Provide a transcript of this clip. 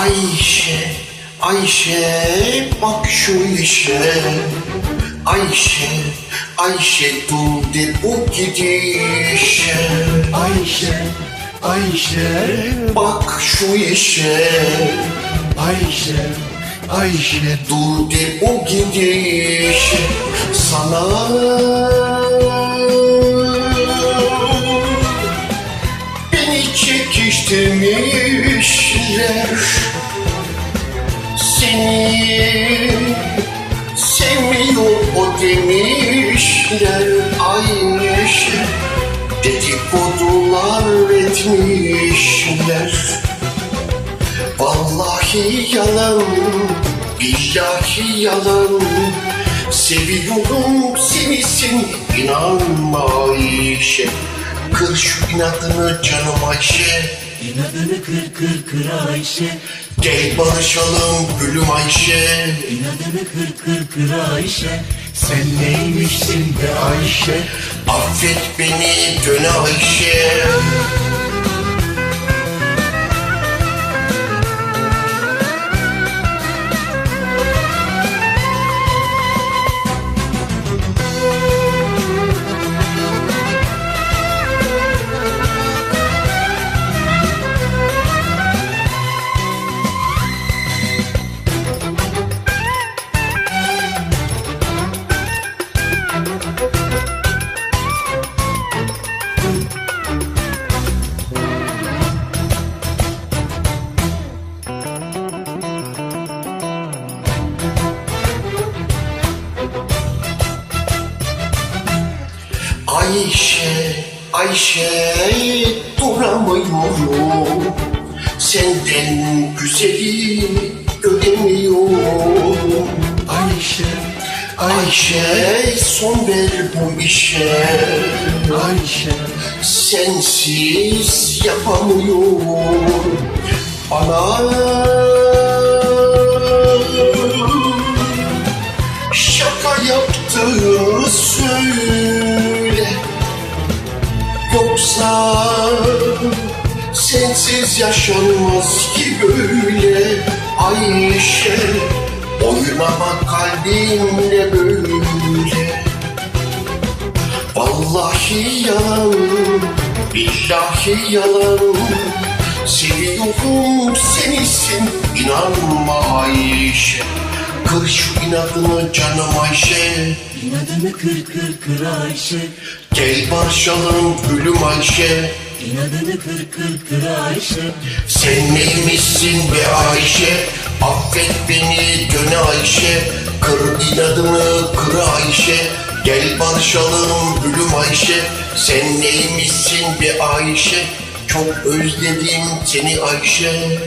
Ayşe bak şu işe. Ayşe, Ayşe dur de bu gidişe. Ayşe, Ayşe, Bak şu işe. Ayşe, Ayşe dur de bu gidişe. Sana çekiştirmişler Seni sevmiyor o demişler Ayşe Dedikodular etmişler. Vallahi yalan Billahi yalan. Seviyorum seni sen inanma Ayşe Kır şu inadını canım Ayşe. İnadını kır kır kır Ayşe. Gel barışalım gülüm Ayşe. İnadını kır kır kır Ayşe. Sen neymişsin be Ayşe? Affet beni dön Ayşe Ayşe, Ayşe duramıyorum. Senden güzeli göremiyorum. Ayşe, Ayşe son ver bu işe. Ayşe Sensiz yapamıyorum. Bana Şaka yaptığını söyle Yoksa sensiz yaşanmaz ki böyle Ayşe Oynama kalbimle böyle? Vallahi yalan, billahi yalan. Seviyorum seni sen inanma Ayşe Kır şu inadını canım Ayşe. İnadını kır kır kır Ayşe. Gel barışalım gülüm Ayşe. İnadını kır kır kır Ayşe. Sen neymişsin be Ayşe? Affet beni döne Ayşe. Kır inadını kır Ayşe. Gel barışalım gülüm Ayşe. Sen neymişsin be Ayşe? Çok özledim seni Ayşe